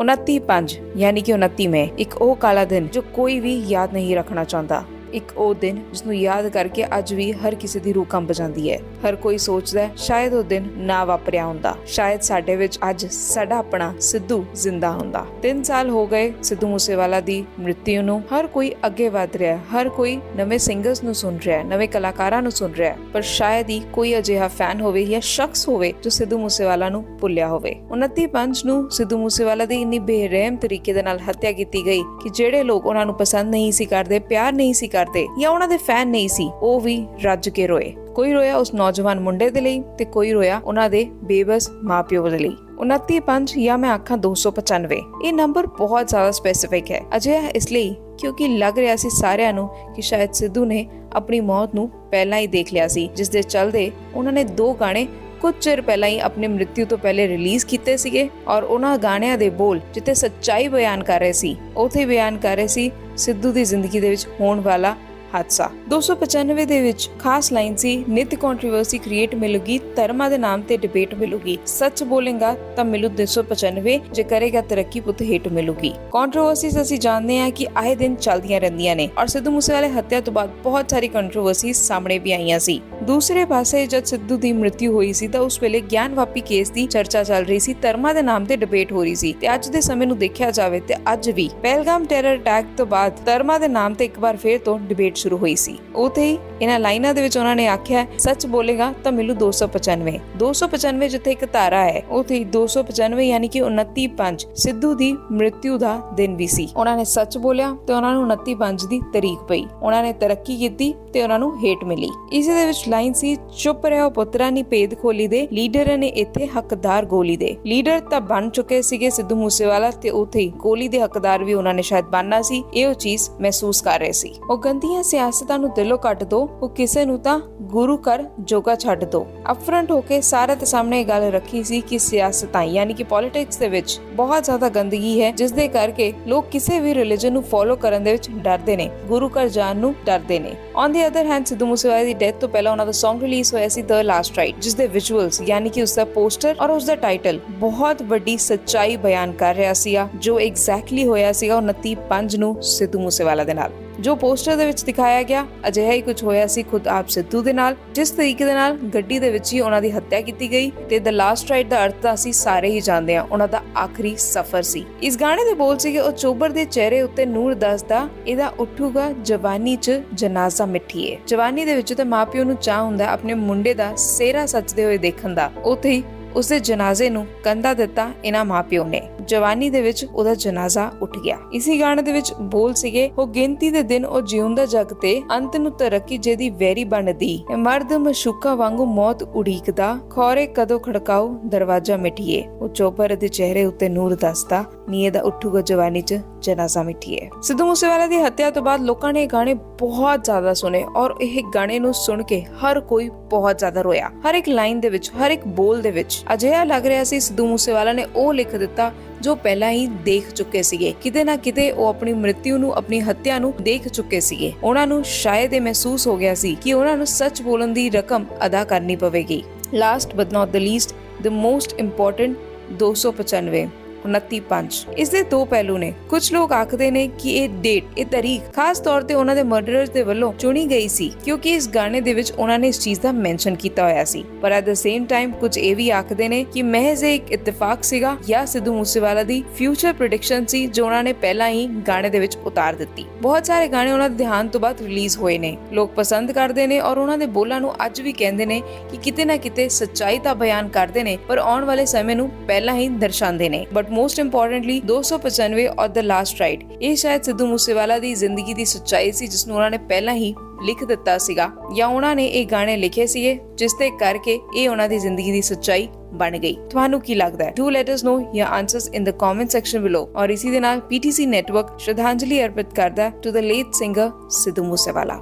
29 5 ਯਾਨੀ ਕਿ 29 ਮਈ, ਇੱਕ ਉਹ ਕਾਲਾ ਦਿਨ ਜੋ ਕੋਈ ਵੀ ਯਾਦ ਨਹੀਂ ਰੱਖਣਾ ਚਾਹੁੰਦਾ। ਇੱਕ ਉਹ ਦਿਨ ਜਿਸ ਨੂੰ ਯਾਦ ਕਰਕੇ ਅੱਜ ਵੀ ਹਰ ਕਿਸੇ ਦੀ ਰੂਹ ਕੰਬ ਜਾਂਦੀ ਹੈ। ਹਰ ਕੋਈ ਸੋਚਦਾ ਹੈ, ਸ਼ਾਇਦ ਉਹ ਦਿਨ ਨਾ ਵਾਪਰਿਆ ਹੁੰਦਾ। ਸ਼ਾਇਦ ਸਾਡੇ ਵਿੱਚ ਅੱਜ ਸਾਡਾ ਆਪਣਾ ਸਿੱਧੂ ਜ਼ਿੰਦਾ ਹੁੰਦਾ। 3 ਸਾਲ ਹੋ ਗਏ ਸਿੱਧੂ ਮੂਸੇਵਾਲਾ ਦੀ ਮ੍ਰਿਤਿੂ ਨੂੰ। ਹਰ ਕੋਈ ਅੱਗੇ ਵਧ ਰਿਹਾ ਹੈ। ਹਰ ਕੋਈ ਨਵੇਂ ਸਿੰਗਰਸ ਨੂੰ ਸੁਣ ਰਿਹਾ ਹੈ, ਨਵੇਂ ਕਲਾਕਾਰਾਂ ਨੂੰ ਸੁਣ ਰਿਹਾ ਹੈ। ਪਰ ਸ਼ਾਇਦ ਹੀ ਕੋਈ ਅਜਿਹਾ ਫੈਨ ਹੋਵੇ ਜਾਂ ਸ਼ਖਸ ਹੋਵੇ ਜੋ ਸਿੱਧੂ ਮੂਸੇਵਾਲਾ ਨੂੰ ਭੁੱਲਿਆ ਹੋਵੇ। 29 ਪੰਜ ਨੂੰ ਸਿੱਧੂ ਮੂਸੇਵਾਲਾ ਦੀ ਇੰਨੀ ਬੇਰਹਿਮ ਤਰੀਕੇ ਦੇ ਨਾਲ ਹੱਤਿਆ ਕੀਤੀ ਗਈ ਕਿ ਜਿਹੜੇ ਲੋਕ ਉਹਨਾਂ ਨੂੰ ਪਸੰਦ ਨਹੀਂ ਸੀ ਕਰਦੇ, ਪਿਆਰ ਨਹੀਂ ਸੀ ਕਰਦੇ ਜਾਂ ਉਹਨਾਂ ਦੇ ਫੈਨ ਨਹੀਂ ਸੀ, ਉਹ ਵੀ ਰੱਜ ਕੇ ਰੋਏ। ਕੋਈ ਰੋਇਆ ਉਸ ਨੌਜਵਾਨ ਮੁੰਡੇ ਦੇ ਲਈ ਤੇ ਕੋਈ ਰੋਇਆ ਉਹਨਾਂ ਦੇ ਬੇਬਸ ਮਾਪਿਓ ਦੇ ਲਈ। 29 ਜਾਂ ਮੈਂ ਆਖਾਂ 295 ਇਹ ਨੰਬਰ ਬਹੁਤ ਜ਼ਿਆਦਾ ਸਪੈਸੀਫਿਕ ਹੈ। ਅਜਿਹਾ ਇਸ ਲਈ ਕਿਉਂਕਿ ਲੱਗ ਰਿਹਾ ਸੀ ਸਾਰਿਆਂ ਨੂੰ ਕਿ ਸ਼ਾਇਦ ਸਿੱਧੂ ਨੇ ਆਪਣੀ ਮੌਤ ਨੂੰ ਪਹਿਲਾਂ ਹੀ ਦੇਖ ਲਿਆ ਸੀ, ਜਿਸ ਦੇ ਚੱਲਦੇ ਉਹਨਾਂ ਨੇ ਦੋ ਗਾਣੇ ਕੁਝ ਚਿਰ ਪਹਿਲਾਂ ਹੀ ਆਪਣੇ ਮ੍ਰਿਤਿੂ ਤੋਂ ਪਹਿਲੇ ਰਿਲੀਜ਼ ਕੀਤੇ ਸੀਗੇ ਔਰ ਉਹਨਾਂ ਗਾਣਿਆਂ ਦੇ ਬੋਲ ਜਿੱਥੇ ਸੱਚਾਈ ਬਿਆਨ ਕਰ ਰਹੇ ਸੀ, ਉਥੇ ਬਿਆਨ ਕਰ ਰਹੇ ਸੀ ਸਿੱਧੂ ਦੀ ਜ਼ਿੰਦਗੀ ਦੇ ਵਿੱਚ ਹੋਣ ਵਾਲਾ ਹਾਦਸਾ। 295 ਦੇ ਵਿੱਚ ਖਾਸ ਲਾਈਨ ਸੀ, ਨਿਤ ਕੰਟਰੋਵਰਸੀ ਕ੍ਰੀਏਟ ਮਿਲੂਗੀ, ਧਰਮਾਂ ਦੇ ਨਾਮ ਤੇ ਡਿਬੇਟ ਮਿਲੂਗੀ। ਸੱਚ ਬੋਲੇਗਾ ਤਾਂ ਮਿਲੂ 295 ਜੇ ਕਰੇਗਾ ਤਰੱਕੀ ਪੁੱਤ ਹੇਟ ਮਿਲੂਗੀ। ਕੰਟਰੋਵਰਸੀਜ਼ ਅਸੀਂ ਜਾਣਦੇ ਹਾਂ ਕਿ ਆਏ ਦਿਨ ਚੱਲਦੀਆਂ ਰਹਿੰਦੀਆਂ ਨੇ, ਔਰ ਸਿੱਧੂ ਮੂਸੇਵਾਲੇ ਹੱਤਿਆ ਤੋਂ ਬਾਅਦ ਬਹੁਤ ਸਾਰੀ ਕੰਟਰੋਵਰਸੀਜ਼ ਸਾਹਮਣੇ ਵੀ ਆਈਆਂ ਸੀ। ਦੂਸਰੇ ਪਾਸੇ ਜਦ ਸਿੱਧੂ ਦੀ ਮ੍ਰਿਤਿੂ ਹੋਈ ਸੀ ਤਾਂ ਉਸ ਵੇਲੇ ਗਿਆਨਵਾਪੀ ਕੇਸ ਦੀ ਚਰਚਾ ਚੱਲ ਰਹੀ ਸੀ, ਧਰਮਾਂ ਦੇ ਨਾਮ ਤੇ ਡਿਬੇਟ ਹੋ ਰਹੀ ਸੀ ਤੇ ਅੱਜ ਦੇ ਸਮੇਂ ਨੂੰ ਦੇਖਿਆ ਜਾਵੇ ਤੇ ਅੱਜ ਵੀ ਪਹਿਲਗਾਮ ਟੈਰਰ ਅਟੈਕ ਤੋਂ ਬਾਅਦ ਧਰਮਾਂ ਦੇ ਨਾਮ ਤੇ ਇੱਕ ਵਾਰ ਫੇਰ ਤੋਂ ਡਿਬੇਟ ਸ਼ੁਰੂ ਹੋਈ ਸੀ। ਉਥੇ ਹੀ ਇਹਨਾਂ ਲਾਈਨਾਂ ਦੇ ਵਿੱਚ ਉਹਨਾਂ ਨੇ ਆਖਿਆ, ਸੱਚ ਬੋਲੇਗਾ ਤਾਂ ਮਿਲੂ 295 295 ਜਿੱਥੇ ਇੱਕ ਧਾਰਾ ਹੈ ਉਥੇ ਹੀ 295 ਯਾਨੀ ਕਿ 29 ਪੰਜ ਸਿੱਧੂ ਦੀ ਮ੍ਰਿਤਿੂ ਦਾ ਦਿਨ ਵੀ ਸੀ। ਉਹਨਾਂ ਨੇ ਸੱਚ ਬੋਲਿਆ ਤੇ ਉਹਨਾਂ ਨੂੰ 29 ਪੰਜ ਦੀ ਤਰੀਕ ਪਈ। ਉਹਨਾਂ ਨੇ ਤਰੱਕੀ ਕੀਤੀ ਤੇ ਉਹਨਾਂ ਨੂੰ ਹੇਟ ਮਿਲੀ। ਇਸੇ ਦੇ ਵਿੱਚ ਲਾਈਨ ਸੀ, ਚੁੱਪ ਰਹੋ ਪੁੱਤਰਾ, ਨੀ ਭੇਦ ਖੋਲੀ ਦੇ। ਲੀਡਰ ਨੇ ਇੱਥੇ ਹੱਕਦਾਰ ਗੋਲੀ ਦੇ। ਲੀਡਰ ਤਾਂ ਬਣ ਚੁੱਕੇ ਸੀਗੇ ਸਿੱਧੂ ਮੂਸੇਵਾਲਾ ਤੇ ਉਥੇ ਹੀ। ਗੋਲੀ ਦੇ ਹੱਕਦਾਰ ਵੀ ਉਹਨਾਂ ਨੇ ਸ਼ਾਇਦ ਬਣਨਾ ਸੀ। ਇਹ ਉਹ ਚੀਜ਼ ਮਹਿਸੂਸ ਕਰ ਰਹੇ ਸੀ। ਉਹ ਗੰਦੀਆਂ ਸਿਆਸਤਾਂ ਨੂੰ ਦਿਲੋਂ ਕੱਢ ਦੋ, ਉਹ ਕਿਸੇ ਨੂੰ ਤਾਂ ਗੁਰੂ ਕਰ ਜੋਗਾ ਛੱਡ ਦੋ। ਅਪਫਰੰਟ ਹੋ ਕੇ ਸਾਰੇ ਦੇ ਸਾਹਮਣੇ ਇਹ ਗੱਲ ਰੱਖੀ ਸੀ ਕਿ ਸਿਆਸਤਾਂ ਯਾਨੀ ਕਿ ਪੋਲਿਟਿਕਸ ਦੇ ਵਿੱਚ ਬਹੁਤ ਜ਼ਿਆਦਾ ਗੰਦਗੀ ਹੈ, ਜਿਸ ਦੇ ਕਰਕੇ ਲੋਕ ਕਿਸੇ ਵੀ ਰਿਲੀਜਨ ਨੂੰ ਫੋਲੋ ਕਰਨ ਦੇ ਵਿੱਚ ਡਰਦੇ ਨੇ। ਗੁਰੂ ਘਰ ਜਾਣ ਨੂੰ ਡਰਦੇ ਨੇ। On the other hand Sidhu ਮੂਸੇਵਾਲੇ ਦੀ ਡੈਥ ਤੋਂ ਪਹਿਲਾਂ ਉਹਨਾਂ ਦਾ Song ਰਿਲੀਜ਼ ਹੋਇਆ ਸੀ ਦ ਲਾਸਟ ਰਾਈਟ ਜਿਸ ਦੇ ਵਿਜ਼ੂਅਲਸ ਯਾਨੀ ਕਿ ਉਸ ਦਾ ਪੋਸਟਰ ਔਰ ਉਸ ਦਾ ਟਾਈਟਲ ਬਹੁਤ ਵੱਡੀ ਸੱਚਾਈ ਬਿਆਨ ਕਰ ਰਿਹਾ ਸੀ ਜੋ ਐਗਜ਼ੈਕਟਲੀ ਹੋਇਆ ਸੀਗਾ 29 ਪੰਜ ਨੂੰ ਸਿੱਧੂ ਮੂਸੇਵਾਲਾ ਦੇ ਨਾਲ। ਜੋ ਪੋਸਟਰ ਦੇ ਵਿੱਚ ਦਿਖਾਇਆ ਗਿਆ, ਅਜਿਹਾ ਹੀ ਕੁਝ ਹੋਇਆ ਸੀ ਖੁਦ ਆਪ ਸਿੱਧੂ ਦੇ ਨਾਲ, ਜਿਸ ਤਰੀਕੇ ਦੇ ਨਾਲ ਗੱਡੀ ਦੇ ਵਿੱਚ ਹੀ ਉਹਨਾਂ ਦੀ ਹੱਤਿਆ ਕੀਤੀ ਗਈ ਤੇ ਦ ਲਾਸਟ ਰਾਈਟ ਦਾ ਅਰਥ ਤਾਂ ਅਸੀਂ ਸਾਰੇ ਹੀ ਜਾਣਦੇ ਹਾਂ, ਉਹਨਾਂ ਦਾ ਆਖਰੀ ਸਫ਼ਰ ਸੀ। ਇਸ ਗਾਣੇ ਦੇ ਬੋਲ ਸੀਗੇ, ਉਹ ਚੋਬਰ ਦੇ ਚਿਹਰੇ ਉੱਤੇ ਨੂਰ ਦੱਸਦਾ, ਇਹਦਾ ਉੱਠੂਗਾ ਜਵਾਨੀ 'ਚ ਜਨਾਜ਼ਾ ਮਿੱਠੀਏ। ਜਵਾਨੀ ਦੇ ਵਿੱਚ ਤਾਂ ਮਾਪਿਓ ਨੂੰ ਚਾਹ ਹੁੰਦਾ, ਆਪਣੇ ਮੁੰਡੇ ਦਾ ਸਿਹਰਾ ਸੱਚਦੇ ਹੋਏ ਦੇਖਣ ਦਾ। ਉੱਥੇ ਹੀ ਉਸਦੇ ਜਨਾਜ਼ੇ ਨੂੰ ਕੰਧਾ ਦਿੱਤਾ ਇਹਨਾਂ ਮਾਪਿਓ ਨੇ। ਜਵਾਨੀ ਦੇ ਵਿੱਚ ਉਹਦਾ ਜਨਾਜ਼ਾ ਉੱਠ ਗਿਆ। ਇਸੇ ਗਾਣੇ ਦੇ ਵਿੱਚ ਬੋਲ ਸੀਗੇ, ਉਹ ਗਿਣਤੀ ਦੇ ਦਿਨ ਉਹ ਜਿਉਂਦਾ ਜਗ ਤੇ ਅੰਤ ਨੂੰ ਤਰੱਕੀ ਜਿਹਦੀ ਵੈਰੀ ਬਣਦੀ। ਮਰਦ ਮਸ਼ੂਕਾ ਵਾਂਗੂ ਮੌਤ ਉਡੀਕਦਾ, ਖੋਰੇ ਕਦੋਂ ਖੜਕਾਉ ਦਰਵਾਜ਼ਾ ਮਿਟੀਏ। ਉਹ ਚੋਪਰ ਦੇ ਚਿਹਰੇ ਉੱਤੇ ਨੂਰ ਦੱਸਦਾ ਨੀਏ ਦਾ ਉੱਠੂਗਾ ਜਵਾਨੀ 'ਚ ਜਨਾਜ਼ਾ ਮਿਟੀਏ। ਸਿੱਧੂ ਮੂਸੇਵਾਲਾ ਦੀ ਹੱਤਿਆ ਤੋਂ ਬਾਅਦ ਲੋਕਾਂ ਨੇ ਇਹ ਗਾਣੇ ਬਹੁਤ ਜ਼ਿਆਦਾ ਸੁਨੇ ਔਰ ਇਹ ਗਾਣੇ ਨੂੰ ਸੁਣ ਕੇ ਹਰ ਕੋਈ ਬਹੁਤ ਜ਼ਿਆਦਾ ਰੋਇਆ। ਹਰ ਇੱਕ ਲਾਈਨ ਦੇ ਵਿੱਚ, ਹਰ ਇੱਕ ਬੋਲ ਦੇ ਵਿੱਚ ਅਜਿਹਾ ਲੱਗ ਰਿਹਾ ਸੀ ਸਿੱਧੂ ਮੂਸੇਵਾਲਾ ਨੇ ਉਹ ਲਿਖ ਦਿੱਤਾ, ਜੋ ਪਹਿਲਾਂ ਹੀ ਦੇਖ ਚੁੱਕੇ ਸੀਗੇ। ਕਿਤੇ ਨਾ ਕਿਤੇ ਉਹ ਆਪਣੀ ਮ੍ਰਿਤਿੂ ਨੂੰ, ਆਪਣੀ ਹੱਤਿਆ ਨੂੰ ਦੇਖ ਚੁੱਕੇ ਸੀਗੇ। ਉਹਨਾਂ ਨੂੰ ਸ਼ਾਇਦ ਇਹ ਮਹਿਸੂਸ ਹੋ ਗਿਆ ਸੀ ਕਿ ਉਹਨਾਂ ਨੂੰ ਸੱਚ ਬੋਲਣ ਦੀ ਰਕਮ ਅਦਾ ਕਰਨੀ ਪਵੇਗੀ। Last but not the least the most important 295 29 ਪੰਜ। ਇਸ ਦੇ ਦੋ ਪਹਿਲੂ ਨੇ। ਕੁਝ ਲੋਕ ਆਖਦੇ ਨੇ ਕਿ ਇਹ ਡੇਟ, ਇਹ ਤਾਰੀਖ ਖਾਸ ਤੌਰ ਤੇ ਉਹਨਾਂ ਦੇ ਮਰਡਰਰਸ ਦੇ ਵੱਲੋਂ ਚੁਣੀ ਗਈ ਸੀ, ਕਿਉਂਕਿ ਇਸ ਗਾਣੇ ਦੇ ਵਿੱਚ ਉਹਨਾਂ ਨੇ ਇਸ ਚੀਜ਼ ਦਾ ਮੈਂਸ਼ਨ ਕੀਤਾ ਹੋਇਆ ਸੀ। ਪਰ ਐਟ ਦ ਸੇਮ ਟਾਈਮ ਕੁਝ ਇਹ ਵੀ ਆਖਦੇ ਨੇ ਕਿ ਮਹਿਜ਼ ਇੱਕ ਇਤਫਾਕ ਸੀਗਾ ਜਾਂ ਸਿੱਧੂ ਮੂਸੇਵਾਲਾ ਦੀ ਫਿਊਚਰ ਪ੍ਰੈਡਿਕਸ਼ਨ ਸੀ ਜੋ ਉਹਨਾਂ ਨੇ ਪਹਿਲਾਂ ਹੀ ਗਾਣੇ ਦੇ ਵਿੱਚ ਉਤਾਰ ਦਿੱਤੀ। ਬਹੁਤ ਸਾਰੇ ਗਾਣੇ ਉਹਨਾਂ ਦੇ ਦੇਹਾਂਤ ਤੋਂ ਬਾਅਦ ਰਿਲੀਜ਼ ਹੋਏ ਨੇ। ਲੋਕ ਪਸੰਦ ਕਰਦੇ ਨੇ ਔਰ ਉਹਨਾਂ ਦੇ ਬੋਲਾਂ ਨੂੰ ਅੱਜ ਵੀ ਕਹਿੰਦੇ ਨੇ ਕਿ ਕਿਤੇ ਨਾ ਕਿਤੇ ਸੱਚਾਈ ਦਾ ਬਿਆਨ ਕਰਦੇ ਨੇ, ਪਰ ਆਉਣ ਵਾਲੇ ਸਮੇਂ ਨੂੰ ਪਹਿਲਾਂ ਹੀ ਦਰਸਾਉਂਦੇ ਨੇ। ਬਟ ਮੋਸਟ ਇੰਪੋਰਟੈਂਟਲੀ 295 ਔਰ ਦ ਲਾਸਟ ਰਾਈਡ ਇਹ ਸ਼ਾਇਦ ਸਿੱਧੂ ਮੂਸੇਵਾਲਾ ਦੀ ਜ਼ਿੰਦਗੀ ਦੀ ਸੱਚਾਈ ਸੀ, ਜਿਸ ਨੂੰ ਉਹਨਾਂ ਨੇ ਪਹਿਲਾਂ ਹੀ ਲਿਖ ਦਿੱਤਾ ਸੀਗਾ। ਜਾਂ ਉਹਨਾਂ ਨੇ ਇਹ ਗਾਣੇ ਲਿਖੇ ਸੀਗੇ, ਜਿਸ ਤੇ ਕਰਕੇ ਇਹ ਉਹਨਾਂ ਦੀ ਜ਼ਿੰਦਗੀ ਦੀ ਸੱਚਾਈ ਬਣ ਗਈ। ਤੁਹਾਨੂੰ ਕੀ ਲੱਗਦਾ ਹੈ? Do let us know your answers in the comment section below ਔਰ ਇਸੇ ਦੇ ਨਾਲ ਪੀਟੀਸੀ ਨੈਟਵਰਕ ਸ਼ਰਧਾਂਜਲੀ ਅਰਪਿਤ ਕਰਦਾ to the late singer Sidhu Moosewala.